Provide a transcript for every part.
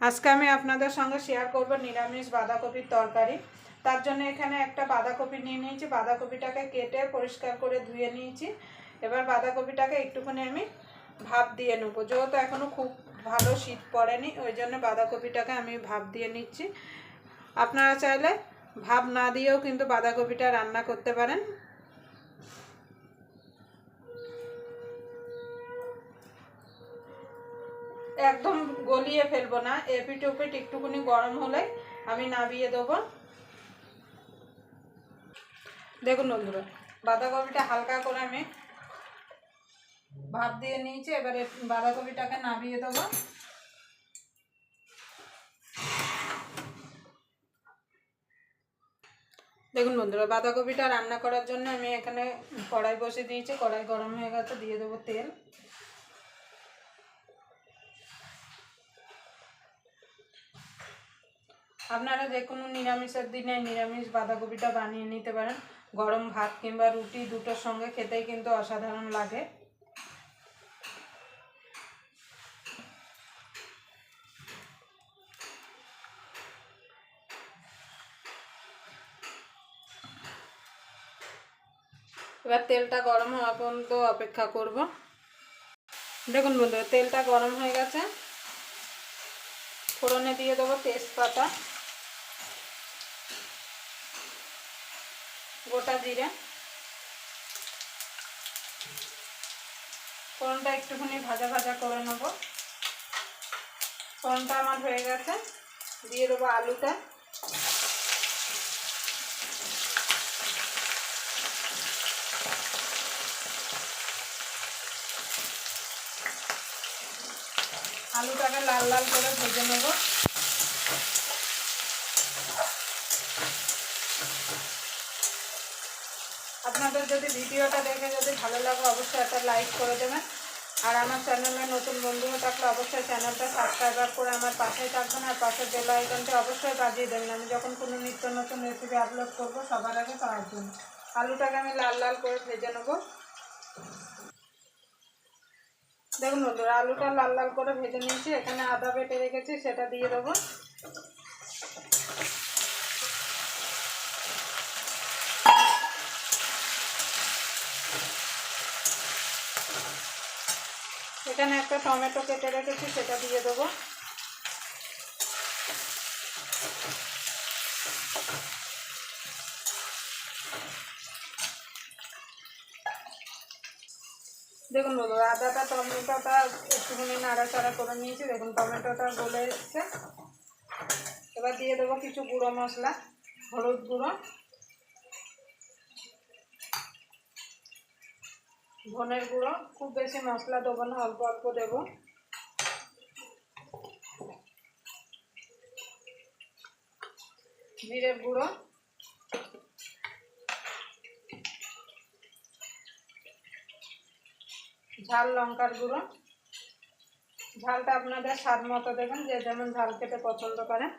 আজকে আমি আপনাদের সঙ্গে শেয়ার করব নিরামিষ বাঁধাকপির তরকারি। তার জন্য এখানে একটা বাঁধাকপি নিয়ে নিয়েছি। বাঁধাকপিটাকে কেটে পরিষ্কার করে ধুয়ে নিয়েছি। এবার বাঁধাকপিটাকে একটুখানি আমি ভাপ দিয়ে নেব। যেহেতু এখনও খুব ভালো শীত পড়েনি, ওই জন্য বাঁধাকপিটাকে আমি ভাপ দিয়ে নিচ্ছি। আপনারা চাইলে ভাপ না দিয়েও কিন্তু বাঁধাকপিটা রান্না করতে পারেন। একদম গলিয়ে ফেলব না। এপিট ওপিট একটুখানি গরম হলে আমি নামিয়ে দেবো। দেখুন বন্ধুরা, বাঁধাকপিটা হালকা করে আমি ভাপ দিয়ে নিয়েছি, এবারে বাঁধাকপিটাকে নামিয়ে দেবো। দেখুন বন্ধুরা, বাঁধাকপিটা রান্না করার জন্য আমি এখানে কড়াই বসে দিয়েছি, কড়াই গরম হয়ে গেছে, দিয়ে দেবো তেল। আপনারা যে কোনো নিরামিষের দিনে নিরামিষ বাঁধাকপিটা বানিয়ে নিতে পারেন। গরম ভাত কিংবা রুটি দুটোর সঙ্গে খেতেই কিন্তু অসাধারণ লাগে। এবার তেলটা গরম হওয়া পর্যন্ত অপেক্ষা করব। দেখুন বন্ধুরা, তেলটা গরম হয়ে গেছে। ফোড়নে দিয়ে দেবো তেজপাতা। গোটা জিরে। ফোড়নটা একটুখানি ভাজা ভাজা করে নেব। ফোড়নটা আমার হয়ে গেছে। দিয়ে দেবো আলুটা। আলুটাকে লাল লাল করে ভেজে নেব। আপনাদের যদি ভিডিওটা দেখে যদি ভালো লাগে, অবশ্যই একটা লাইক করে দেবেন। আর আমার চ্যানেলে নতুন বন্ধুও থাকলে অবশ্যই চ্যানেলটা সাবস্ক্রাইবার করে আমার পাশেই থাকবেন আর পাশের বেল আইকনটি অবশ্যই বাজিয়ে দেবেন। আমি যখন কোনো নিত্য নতুন রেসিপি আপলোড করব, সবার আগে পাওয়ার জন্য। আলুটাকে আমি লাল লাল করে ভেজে নেব। দেখুন বন্ধুরা, আলুটা লাল লাল করে ভেজে নিয়েছি। এখানে আদা বেটে রেখেছি, সেটা দিয়ে দেবো। এখানে একটা টমেটো কেটে রেখেছি, সেটা দিয়ে দেবো। দেখুন বন্ধুরা আদাটা, টমেটোটা একটুখানি নাড়াচাড়া করে নিয়েছি। দেখুন, টমেটোটা গলে এসছে। এবার দিয়ে দেবো কিছু গুঁড়ো মশলা, হলুদ গুঁড়ো। ধনের গুঁড়ো, খুব বেশি মশলা দেবো না, অল্প অল্প দেবো। জিরের গুঁড়ো। ঝাল, লঙ্কার গুঁড়ো। ঝালটা আপনাদের স্বাদ মতো দেবেন, যে যেমন ঝাল খেতে পছন্দ করেন।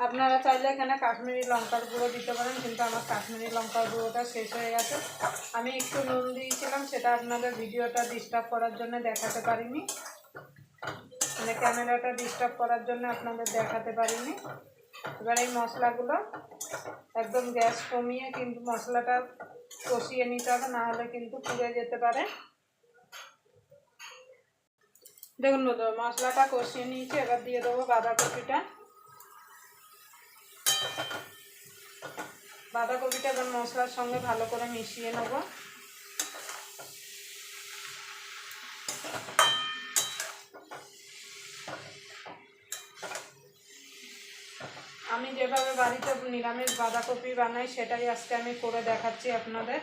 আপনারা চাইলে এখানে কাশ্মীরি লঙ্কার গুঁড়ো দিতে পারেন, কিন্তু আমার কাশ্মীরি লঙ্কার গুঁড়োটা শেষ হয়ে গেছে। আমি একটু নুন দিয়েছিলাম, সেটা আপনাদের ভিডিওটা ডিস্টার্ব করার জন্য দেখাতে পারিনি। মানে ক্যামেরাটা ডিস্টার্ব করার জন্য আপনাদের দেখাতে পারিনি। এবার এই মশলাগুলো একদম গ্যাস কমিয়ে কিন্তু মশলাটা কষিয়ে নিতে হবে, না হলে কিন্তু পুড়ে যেতে পারে। দেখুন মশলাটা কষিয়ে নিয়েছি, এবার দিয়ে দেবো বাঁধাকপিটা। বাঁধাকপিটা এবার মশলার সঙ্গে ভালো করে মিশিয়ে নেব। আমি যেভাবে বাড়িতে নিরামিষ বাঁধাকপি বানাই, সেটাই আজকে আমি করে দেখাচ্ছি আপনাদের।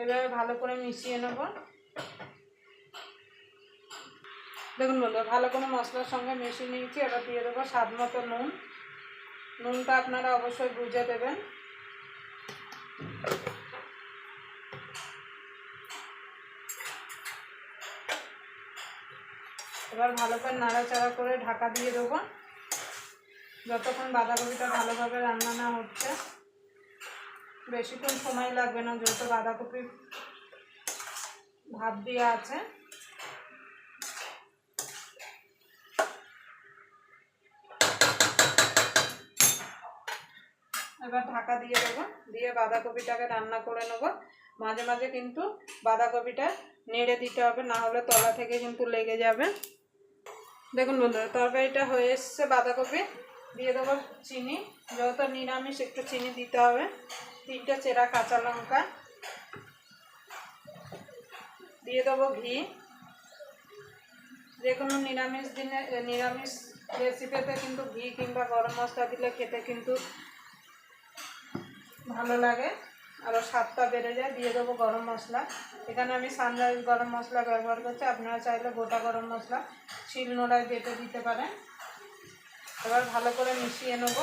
এভাবে ভালো করে মিশিয়ে নেব। দেখুন বন্ধু ভালো করে মশলার সঙ্গে মিশিয়ে নিয়েছি। এবার দিয়ে দেবো স্বাদ মতো নুন। নুনটা আপনারা অবশ্যই বুঝে দেবেন। এবার ভালো করে নাড়াচাড়া করে ঢাকা দিয়ে দেবো। যতক্ষণ বাঁধাকপিটা ভালোভাবে রান্না না হচ্ছে। বেশিক্ষণ সময় লাগবে না, যেহেতু বাঁধাকপি ভাত দেওয়া আছে। এবার ঢাকা দিয়ে দেবো। দিয়ে বাঁধাকপিটাকে রান্না করে নেব। মাঝে মাঝে কিন্তু বাঁধাকপিটা নেড়ে দিতে হবে, না হলে তলা থেকে কিন্তু লেগে যাবে। দেখুন বন্ধুরা, তরকারিটা হয়ে এসছে বাঁধাকপি। দিয়ে দেবো চিনি। যেহেতু নিরামিষ একটু চিনি দিতে হবে। তিনটা চেরা কাঁচা লঙ্কা। দিয়ে দেবো ঘি। যে কোনো নিরামিষ দিনে, নিরামিষ রেসিপিতে কিন্তু ঘি কিংবা গরম মশলা দিলে খেতে কিন্তু ভালো লাগে। আরও স্বাদটা বেড়ে যায়। দিয়ে দেবো গরম মশলা। এখানে আমি সানরাইজ গরম মশলা ব্যবহার করছি। আপনারা চাইলে গোটা গরম মশলা শিল নোড়ায় বেটে দিতে পারেন। এবার ভালো করে মিশিয়ে নেব।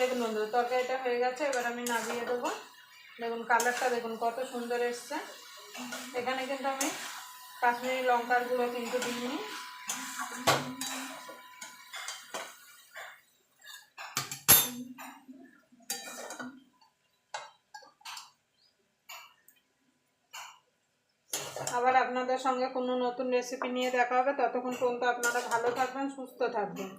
দেখুন বন্ধু তরকারিটা হয়ে গেছে, এবার আমি নামিয়ে দেবো। দেখুন কালারটা দেখুন কত সুন্দর এসছে। এখানে কিন্তু আমি কাশ্মীরি লঙ্কার গুঁড়ো কিন্তু দিইনি। আবার আপনাদের সঙ্গে কোনো নতুন রেসিপি নিয়ে দেখা হবে। ততক্ষণ পর্যন্ত আপনারা ভালো থাকবেন, সুস্থ থাকবেন।